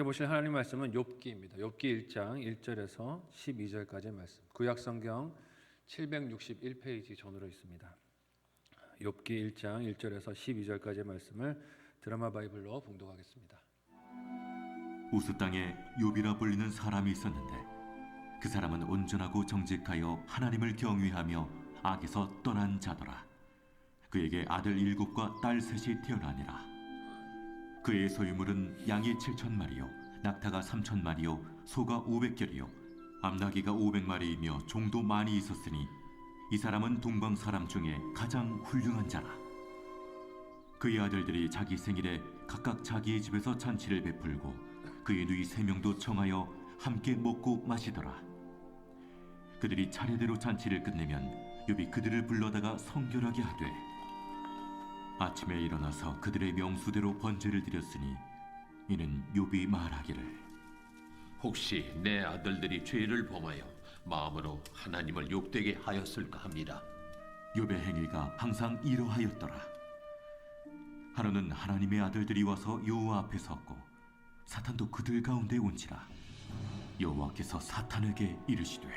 함께 보실 하나님 말씀은 욥기입니다. 욥기 1장 1절에서 12절까지의 말씀. 구약 성경 761페이지 전으로 있습니다. 욥기 1장 1절에서 12절까지의 말씀을 드라마 바이블로 봉독하겠습니다. 우스 땅에 욥이라 불리는 사람이 있었는데 그 사람은 온전하고 정직하여 하나님을 경외하며 악에서 떠난 자더라 그에게 아들 일곱과 딸 셋이 태어나니라 그의 소유물은 양이 칠천 마리요 낙타가 삼천 마리요 소가 오백결이요 암나귀가 오백 마리이며 종도 많이 있었으니 이 사람은 동방 사람 중에 가장 훌륭한 자라 그의 아들들이 자기 생일에 각각 자기의 집에서 잔치를 베풀고 그의 누이 세 명도 청하여 함께 먹고 마시더라. 그들이 차례대로 잔치를 끝내면 욥이 그들을 불러다가 성결하게 하되 아침에 일어나서 그들의 명수대로 번제를 드렸으니 이는 욥이 말하기를 혹시 내 아들들이 죄를 범하여 마음으로 하나님을 욕되게 하였을까 합니다. 욥의 행위가 항상 이러하였더라. 하루는 하나님의 아들들이 와서 여호와 앞에 섰고 사탄도 그들 가운데 온지라 여호와께서 사탄에게 이르시되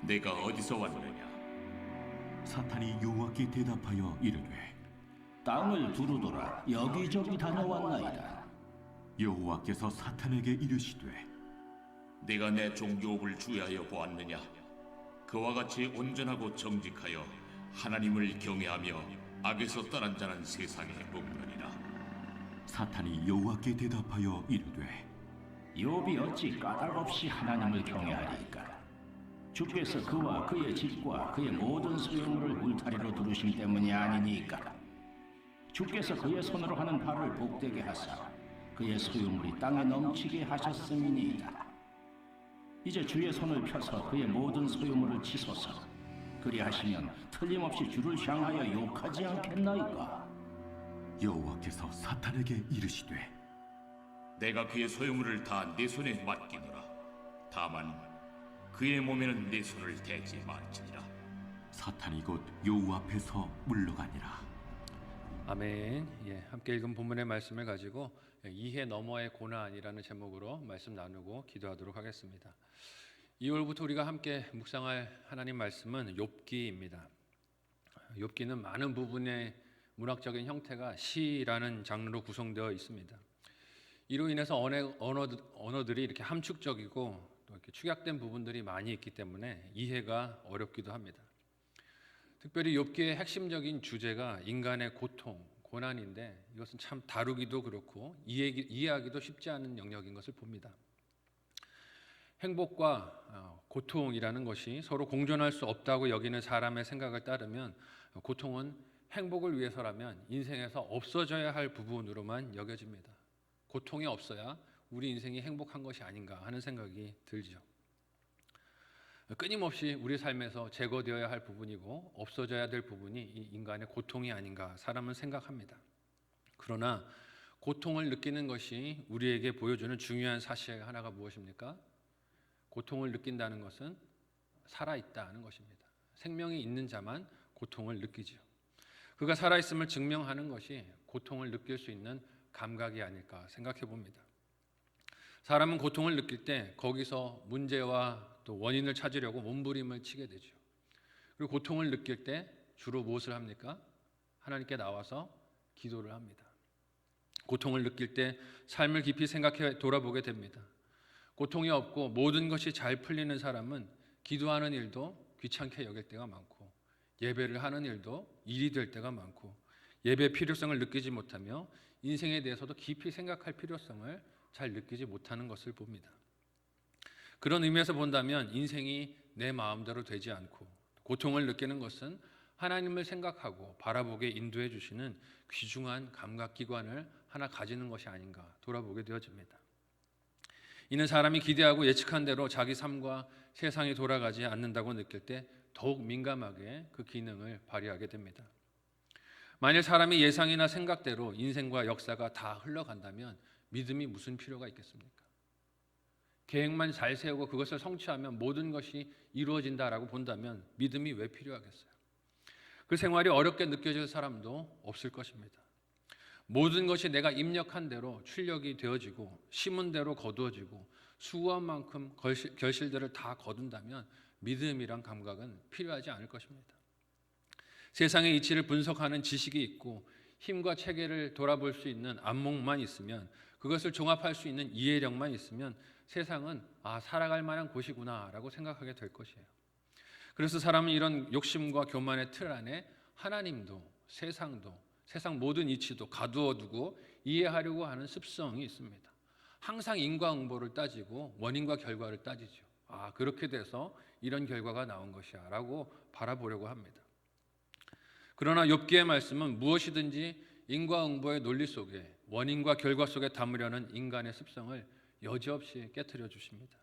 내가 어디서 왔느냐? 사탄이 여호와께 대답하여 이르되 땅을 두루돌아 여기저기 다녀왔나이다. 여호와께서 사탄에게 이르시되 내가 내 종교업을 주의하여 보았느냐? 그와 같이 온전하고 정직하여 하나님을 경외하며 악에서 떠난 자는 세상에 없느니라. 사탄이 여호와께 대답하여 이르되 욥이 어찌 까닭 없이 하나님을 경외하리까? 주께서 그와 그의 집과 그의 모든 소유물을 울타리로 두르심 때문이 아니니까. 주께서 그의 손으로 하는 바를 복되게 하사 그의 소유물이 땅에 넘치게 하셨음이니이다. 이제 주의 손을 펴서 그의 모든 소유물을 치소서. 그리하시면 틀림없이 주를 향하여 욕하지 않겠나이까? 여호와께서 사탄에게 이르시되 내가 그의 소유물을 다내 손에 맡기노라. 다만 그의 몸에는 내 손을 대지 말지니라. 사탄이 곧 여호와 앞에서 물러가니라 아멘. 예, 함께 읽은 본문의 말씀을 가지고 예, 이해 너머의 고난이라는 제목으로 말씀 나누고 기도하도록 하겠습니다. 2월부터 우리가 함께 묵상할 하나님 말씀은 욥기입니다. 욥기는 많은 부분의 문학적인 형태가 시라는 장르로 구성되어 있습니다. 이로 인해서 언어, 언어, 언어들이 이렇게 함축적이고 또 이렇게 축약된 부분들이 많이 있기 때문에 이해가 어렵기도 합니다. 특별히 욥기의 핵심적인 주제가 인간의 고통, 고난인데 이것은 참 다루기도 그렇고 이해, 이해하기도 쉽지 않은 영역인 것을 봅니다. 행복과 어, 고통이라는 것이 서로 공존할 수 없다고 여기는 사람의 생각을 따르면 고통은 행복을 위해서라면 인생에서 없어져야 할 부분으로만 여겨집니다. 고통이 없어야 우리 인생이 행복한 것이 아닌가 하는 생각이 들죠. 끊임없이 우리 삶에서 제거되어야 할 부분이고 없어져야 될 부분이 이 인간의 고통이 아닌가 사람은 생각합니다. 그러나 고통을 느끼는 것이 우리에게 보여주는 중요한 사실 하나가 무엇입니까? 고통을 느낀다는 것은 살아있다는 것입니다. 생명이 있는 자만 고통을 느끼죠. 그가 살아있음을 증명하는 것이 고통을 느낄 수 있는 감각이 아닐까 생각해 봅니다. 사람은 고통을 느낄 때 거기서 문제와 또 원인을 찾으려고 몸부림을 치게 되죠. 그리고 고통을 느낄 때 주로 무엇을 합니까? 하나님께 나와서 기도를 합니다. 고통을 느낄 때 삶을 깊이 생각해 돌아보게 됩니다. 고통이 없고 모든 것이 잘 풀리는 사람은 기도하는 일도 귀찮게 여길 때가 많고 예배를 하는 일도 일이 될 때가 많고 예배 필요성을 느끼지 못하며 인생에 대해서도 깊이 생각할 필요성을 잘 느끼지 못하는 것을 봅니다. 그런 의미에서 본다면 인생이 내 마음대로 되지 않고 고통을 느끼는 것은 하나님을 생각하고 바라보게 인도해 주시는 귀중한 감각 기관을 하나 가지는 것이 아닌가 돌아보게 되어집니다. 이는 사람이 기대하고 예측한 대로 자기 삶과 세상이 돌아가지 않는다고 느낄 때 더욱 민감하게 그 기능을 발휘하게 됩니다. 만일 사람이 예상이나 생각대로 인생과 역사가 다 흘러간다면 믿음이 무슨 필요가 있겠습니까? 계획만 잘 세우고 그것을 성취하면 모든 것이 이루어진다라고 본다면 믿음이 왜 필요하겠어요? 그 생활이 어렵게 느껴질 사람도 없을 것입니다. 모든 것이 내가 입력한 대로 출력이 되어지고 심은 대로 거두어지고 수고한 만큼 결실, 결실들을 다 거둔다면 믿음이란 감각은 필요하지 않을 것입니다. 세상의 이치를 분석하는 지식이 있고 힘과 체계를 돌아볼 수 있는 안목만 있으면 그것을 종합할 수 있는 이해력만 있으면 세상은 아 살아갈 만한 곳이구나라고 생각하게 될 것이에요. 그래서 사람은 이런 욕심과 교만의 틀 안에 하나님도 세상도 세상 모든 이치도 가두어 두고 이해하려고 하는 습성이 있습니다. 항상 인과응보를 따지고 원인과 결과를 따지죠. 아 그렇게 돼서 이런 결과가 나온 것이야라고 바라보려고 합니다. 그러나 욥기의 말씀은 무엇이든지 인과응보의 논리 속에 원인과 결과 속에 담으려는 인간의 습성을 여지없이 깨뜨려 주십니다.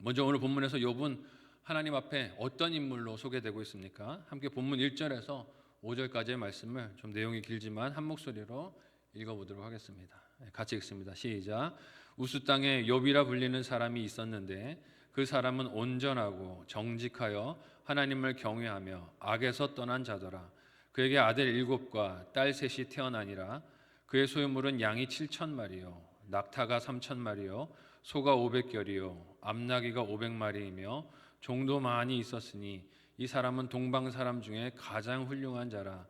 먼저 오늘 본문에서 욥은 하나님 앞에 어떤 인물로 소개되고 있습니까? 함께 본문 1절에서 5절까지의 말씀을 좀 내용이 길지만 한 목소리로 읽어보도록 하겠습니다. 네, 같이 읽습니다. 시작. 우스 땅에 욥이라 불리는 사람이 있었는데 그 사람은 온전하고 정직하여 하나님을 경외하며 악에서 떠난 자더라. 그에게 아들 일곱과 딸 셋이 태어나니라. 그의 소유물은 양이 칠천 마리요, 낙타가 삼천 마리요, 소가 오백 결이요, 암나귀가 오백 마리이며 종도 많이 있었으니 이 사람은 동방 사람 중에 가장 훌륭한 자라.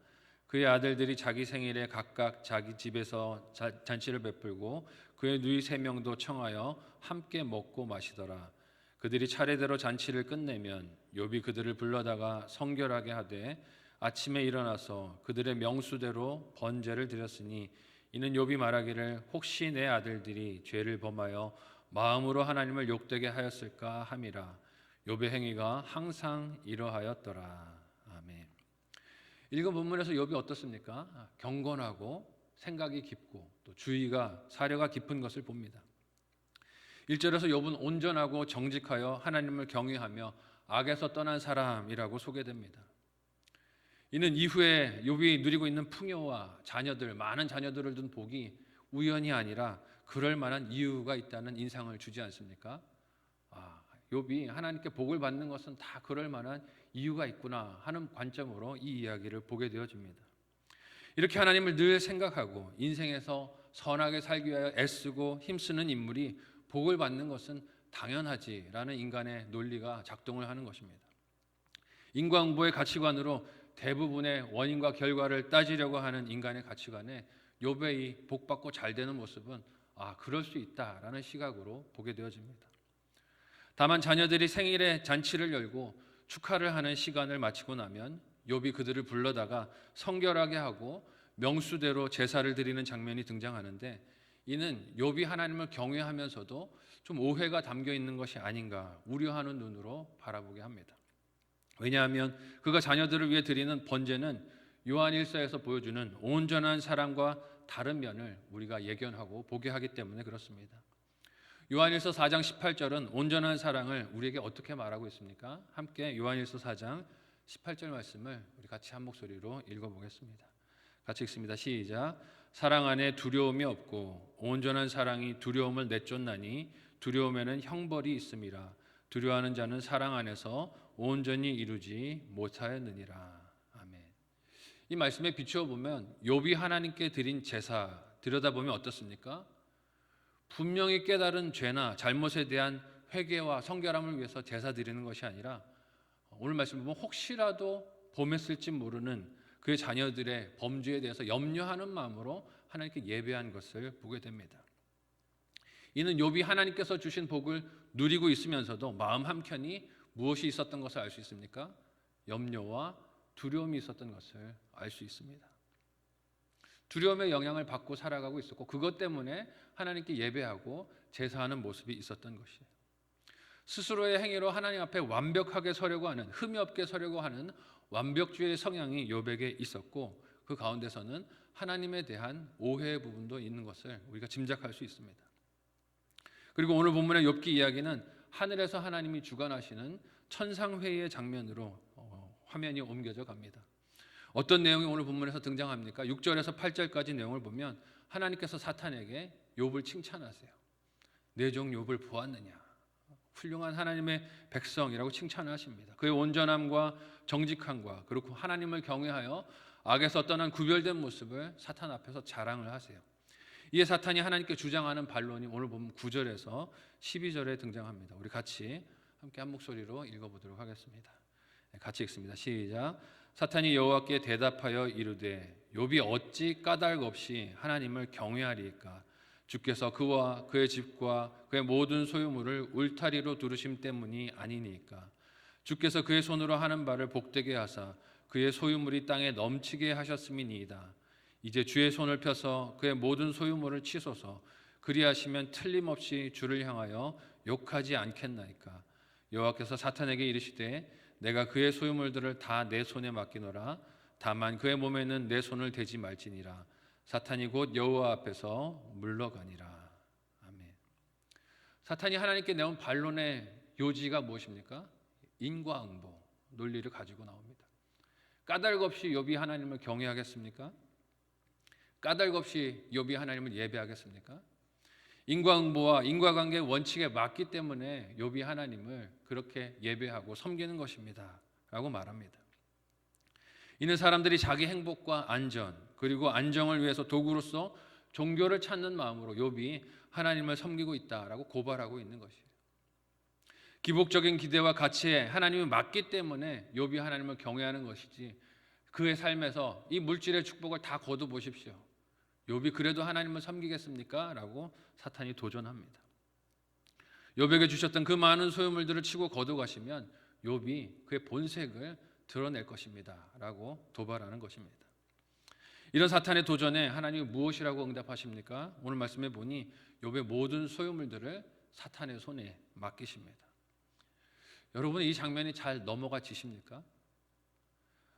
그의 아들들이 자기 생일에 각각 자기 집에서 자- 잔치를 베풀고 그의 누이 세 명도 청하여 함께 먹고 마시더라. 그들이 차례대로 잔치를 끝내면 욥이 그들을 불러다가 성결하게 하되 아침에 일어나서 그들의 명수대로 번제를 드렸으니 이는 욥이 말하기를 혹시 내 아들들이 죄를 범하여 마음으로 하나님을 욕되게 하였을까 함이라 욥의 행위가 항상 이러하였더라 아멘. 읽은 본문에서 욥이 어떻습니까? 아, 경건하고 생각이 깊고 또 주의가 사려가 깊은 것을 봅니다. 1절에서 욥은 온전하고 정직하여 하나님을 경외하며 악에서 떠난 사람이라고 소개됩니다. 이는 이후에 욥이 누리고 있는 풍요와 자녀들 많은 자녀들을 둔 복이 우연이 아니라 그럴 만한 이유가 있다는 인상을 주지 않습니까? 아, 욥이 하나님께 복을 받는 것은 다 그럴 만한 이유가 있구나 하는 관점으로 이 이야기를 보게 되어집니다. 이렇게 하나님을 늘 생각하고 인생에서 선하게 살기 위하여 애쓰고 힘쓰는 인물이 복을 받는 것은 당연하지라는 인간의 논리가 작동을 하는 것입니다. 인과응보의 가치관으로 대부분의 원인과 결과를 따지려고 하는 인간의 가치관에 욥의 이 복받고 잘 되는 모습은 아 그럴 수 있다라는 시각으로 보게 되어집니다. 다만 자녀들이 생일에 잔치를 열고 축하를 하는 시간을 마치고 나면 욥이 그들을 불러다가 성결하게 하고 명수대로 제사를 드리는 장면이 등장하는데 이는 욥이 하나님을 경외하면서도 좀 오해가 담겨 있는 것이 아닌가 우려하는 눈으로 바라보게 합니다. 왜냐하면 그가 자녀들을 위해 드리는 번제는 요한 일서에서 보여주는 온전한 사랑과 다른 면을 우리가 예견하고 보게 하기 때문에 그렇습니다. 요한일서 4장 18절은 온전한 사랑을 우리에게 어떻게 말하고 있습니까? 함께 요한일서 4장 18절 말씀을 우리 같이 한 목소리로 읽어보겠습니다. 같이 읽습니다. 시작. 사랑 안에 두려움이 없고 온전한 사랑이 두려움을 내쫓나니 두려움에는 형벌이 있음이라. 두려워하는 자는 사랑 안에서 온전히 이루지 못하였느니라. 아멘. 이 말씀에 비추어 보면 욥이 하나님께 드린 제사 들여다보면 어떻습니까? 분명히 깨달은 죄나 잘못에 대한 회개와 성결함을 위해서 제사 드리는 것이 아니라 오늘 말씀 보면 혹시라도 범했을지 모르는 그의 자녀들의 범죄에 대해서 염려하는 마음으로 하나님께 예배한 것을 보게 됩니다. 이는 욥이 하나님께서 주신 복을 누리고 있으면서도 마음 한켠이 무엇이 있었던 것을 알 수 있습니까? 염려와 두려움이 있었던 것을 알 수 있습니다. 두려움의 영향을 받고 살아가고 있었고 그것 때문에 하나님께 예배하고 제사하는 모습이 있었던 것이에요. 스스로의 행위로 하나님 앞에 완벽하게 서려고 하는 흠이 없게 서려고 하는 완벽주의 성향이 욥에게 있었고 그 가운데서는 하나님에 대한 오해의 부분도 있는 것을 우리가 짐작할 수 있습니다. 그리고 오늘 본문의 욥기 이야기는 하늘에서 하나님이 주관하시는 천상회의의 장면으로 어, 화면이 옮겨져 갑니다. 어떤 내용이 오늘 본문에서 등장합니까? 6절에서 8절까지 내용을 보면 하나님께서 사탄에게 욥을 칭찬하세요. 내종 욥을 보았느냐? 훌륭한 하나님의 백성이라고 칭찬을 하십니다. 그의 온전함과 정직함과 그리고 하나님을 경외하여 악에서 떠난 구별된 모습을 사탄 앞에서 자랑을 하세요. 이에 사탄이 하나님께 주장하는 반론이 오늘 보면 9절에서 12절에 등장합니다. 우리 같이 함께 한 목소리로 읽어보도록 하겠습니다. 네, 같이 읽습니다. 시작. 사탄이 여호와께 대답하여 이르되 욥이 어찌 까닭 없이 하나님을 경외하리이까 주께서 그와 그의 집과 그의 모든 소유물을 울타리로 두르심 때문이 아니니까 주께서 그의 손으로 하는 바를 복되게 하사 그의 소유물이 땅에 넘치게 하셨음이니이다 이제 주의 손을 펴서 그의 모든 소유물을 치소서. 그리하시면 틀림없이 주를 향하여 욕하지 않겠나이까. 여호와께서 사탄에게 이르시되 내가 그의 소유물들을 다 내 손에 맡기노라. 다만 그의 몸에는 내 손을 대지 말지니라. 사탄이 곧 여호와 앞에서 물러가니라. 아멘. 사탄이 하나님께 내온 반론의 요지가 무엇입니까? 인과응보 논리를 가지고 나옵니다. 까닭 없이 욥이 하나님을 경외하겠습니까? 까닭 없이 욥이 하나님을 예배하겠습니까? 인과응보와 인과관계의 원칙에 맞기 때문에 욥이 하나님을 그렇게 예배하고 섬기는 것입니다라고 말합니다. 이는 사람들이 자기 행복과 안전 그리고 안정을 위해서 도구로서 종교를 찾는 마음으로 욥이 하나님을 섬기고 있다라고 고발하고 있는 것이에요. 기복적인 기대와 가치에 하나님이 맞기 때문에 욥이 하나님을 경외하는 것이지 그의 삶에서 이 물질의 축복을 다 거둬 보십시오. 욥이 그래도 하나님을 섬기겠습니까? 라고 사탄이 도전합니다. 욥에게 주셨던 그 많은 소유물들을 치고 거둬 가시면 욥이 그의 본색을 드러낼 것입니다라고 도발하는 것입니다. 이런 사탄의 도전에 하나님이 무엇이라고 응답하십니까? 오늘 말씀해 보니 욥의 모든 소유물들을 사탄의 손에 맡기십니다. 여러분 이 장면이 잘 넘어가 지십니까?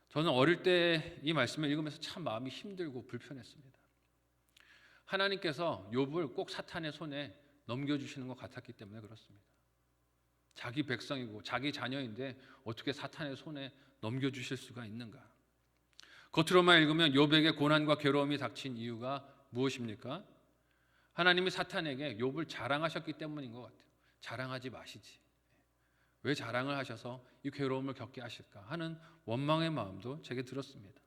저는 어릴 때 이 말씀을 읽으면서 참 마음이 힘들고 불편했습니다. 하나님께서 욥을 꼭 사탄의 손에 넘겨주시는 것 같았기 때문에 그렇습니다. 자기 백성이고 자기 자녀인데 어떻게 사탄의 손에 넘겨주실 수가 있는가? 겉으로만 읽으면 욥에게 고난과 괴로움이 닥친 이유가 무엇입니까? 하나님이 사탄에게 욥을 자랑하셨기 때문인 것 같아요. 자랑하지 마시지. 왜 자랑을 하셔서 이 괴로움을 겪게 하실까 하는 원망의 마음도 제게 들었습니다.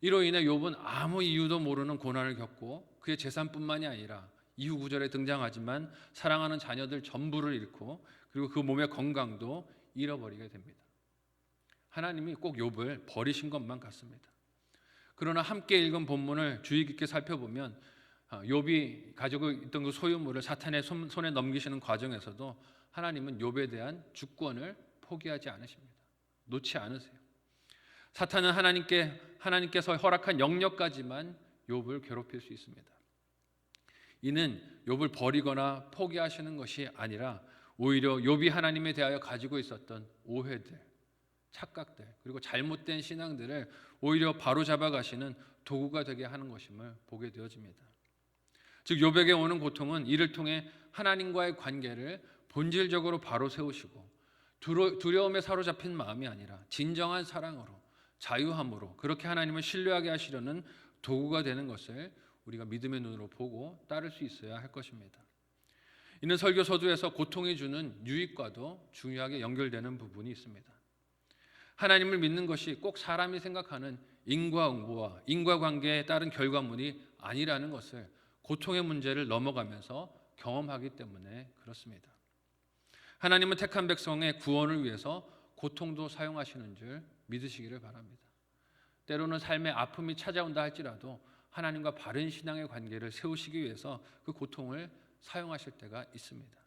이로 인해 욥은 아무 이유도 모르는 고난을 겪고 그의 재산뿐만이 아니라 이후 구절에 등장하지만 사랑하는 자녀들 전부를 잃고 그리고 그 몸의 건강도 잃어버리게 됩니다. 하나님이 꼭 욥을 버리신 것만 같습니다. 그러나 함께 읽은 본문을 주의 깊게 살펴보면 아, 욥이 가지고 있던 그 소유물을 사탄의 손- 손에 넘기시는 과정에서도 하나님은 욥에 대한 주권을 포기하지 않으십니다. 놓지 않으세요. 사탄은 하나님께 하나님께서 허락한 영역까지만 욥을 괴롭힐 수 있습니다. 이는 욥을 버리거나 포기하시는 것이 아니라 오히려 욥이 하나님에 대하여 가지고 있었던 오해들, 착각들, 그리고 잘못된 신앙들을 오히려 바로잡아 가시는 도구가 되게 하는 것임을 보게 되어집니다. 즉 욥에게 오는 고통은 이를 통해 하나님과의 관계를 본질적으로 바로 세우시고 두려- 두려움에 사로잡힌 마음이 아니라 진정한 사랑으로 자유함으로 그렇게 하나님을 신뢰하게 하시려는 도구가 되는 것을 우리가 믿음의 눈으로 보고 따를 수 있어야 할 것입니다. 이는 설교 서두에서 고통이 주는 유익과도 중요하게 연결되는 부분이 있습니다. 하나님을 믿는 것이 꼭 사람이 생각하는 인과응보와 인과관계에 따른 결과물이 아니라는 것을 고통의 문제를 넘어가면서 경험하기 때문에 그렇습니다. 하나님은 택한 백성의 구원을 위해서 고통도 사용하시는 줄 믿으시기를 바랍니다. 때로는 삶의 아픔이 찾아온다 할지라도 하나님과 바른 신앙의 관계를 세우시기 위해서 그 고통을 사용하실 때가 있습니다.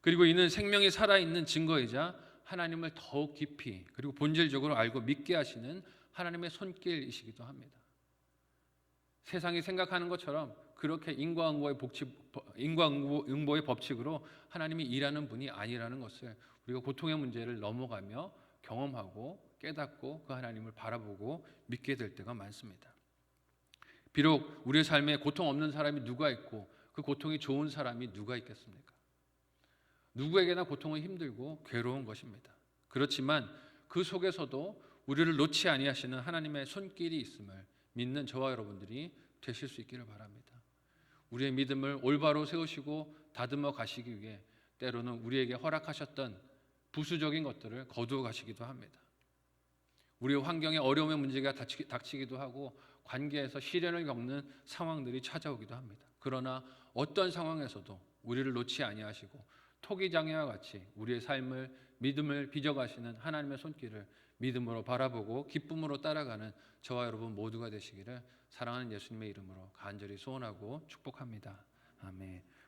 그리고 이는 생명이 살아있는 증거이자 하나님을 더욱 깊이 그리고 본질적으로 알고 믿게 하시는 하나님의 손길이시기도 합니다. 세상이 생각하는 것처럼 그렇게 인과응보의 복치, 인과응보의 법칙으로 하나님이 일하는 분이 아니라는 것을 우리가 고통의 문제를 넘어가며 경험하고 깨닫고 그 하나님을 바라보고 믿게 될 때가 많습니다. 비록 우리의 삶에 고통 없는 사람이 누가 있고 그 고통이 좋은 사람이 누가 있겠습니까? 누구에게나 고통은 힘들고 괴로운 것입니다. 그렇지만 그 속에서도 우리를 놓지 아니하시는 하나님의 손길이 있음을 믿는 저와 여러분들이 되실 수 있기를 바랍니다. 우리의 믿음을 올바로 세우시고 다듬어 가시기 위해 때로는 우리에게 허락하셨던 부수적인 것들을 거두어 가시기도 합니다. 우리 환경에 어려움의 문제가 닥치- 닥치기도 하고 관계에서 시련을 겪는 상황들이 찾아오기도 합니다. 그러나 어떤 상황에서도 우리를 놓지 아니하시고 토기장애와 같이 우리의 삶을 믿음을 빚어가시는 하나님의 손길을 믿음으로 바라보고 기쁨으로 따라가는 저와 여러분 모두가 되시기를 사랑하는 예수님의 이름으로 간절히 소원하고 축복합니다. 아멘.